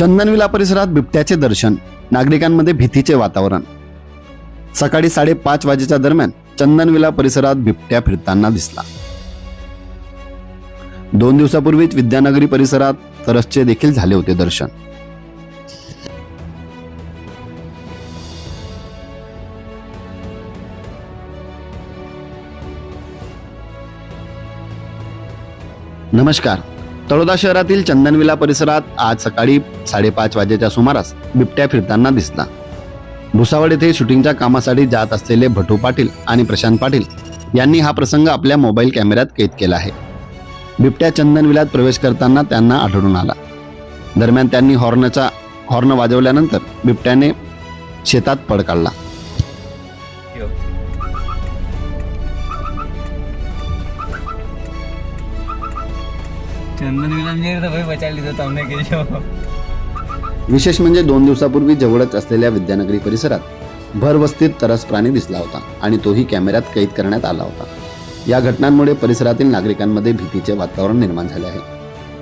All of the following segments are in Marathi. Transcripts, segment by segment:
चंदनविला परिसरात बिबट्याचे दर्शन नागरिकांमध्ये भीतीचे वातावरण. सकाळी साडेपाच वाजेच्या दरम्यान चंदनविला परिसरात बिबट्या फिरताना दिसला. दोन दिवसापूर्वीच विद्यानगरी परिसरात तरसचे देखील झाले होते दर्शन. नमस्कार तळोदा शहरातील चंदनविला परिसरात आज सकाळी साडेपाच वाजेच्या सुमारास बिबट्या फिरताना दिसला. भुसावळ येथे शूटिंगच्या कामासाठी जात असलेले भटू पाटील आणि प्रशांत पाटील यांनी हा प्रसंग आपल्या मोबाईल कॅमेऱ्यात कैद केला आहे. बिबट्या चंदनविलात प्रवेश करताना त्यांना आढळून आला. दरम्यान त्यांनी हॉर्नचा हॉर्न वाजवल्यानंतर बिबट्याने शेतात पळ काढला. चंदन मिलन भाई बचा ली तो केशव विशेष म्हणजे दोन दिवसापूर्वी जवळच असलेल्या विद्यानगरी परिसरात भरवस्तीत तरस प्राणी दिसला होता आणि तोही कॅमेऱ्यात कैद करण्यात आला होता. या घटनांमुळे परिसरातील नागरिकांमध्ये भीतीचे वातावरण निर्माण झाले आहे.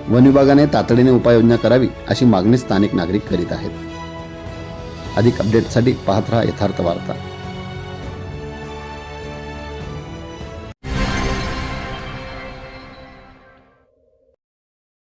वन विभागाने तातडीने उपाययोजना करावी अशी मागणी स्थानिक नागरिक करीत आहेत. अधिक अपडेटसाठी पाहत राहा यथार्थ वार्ता.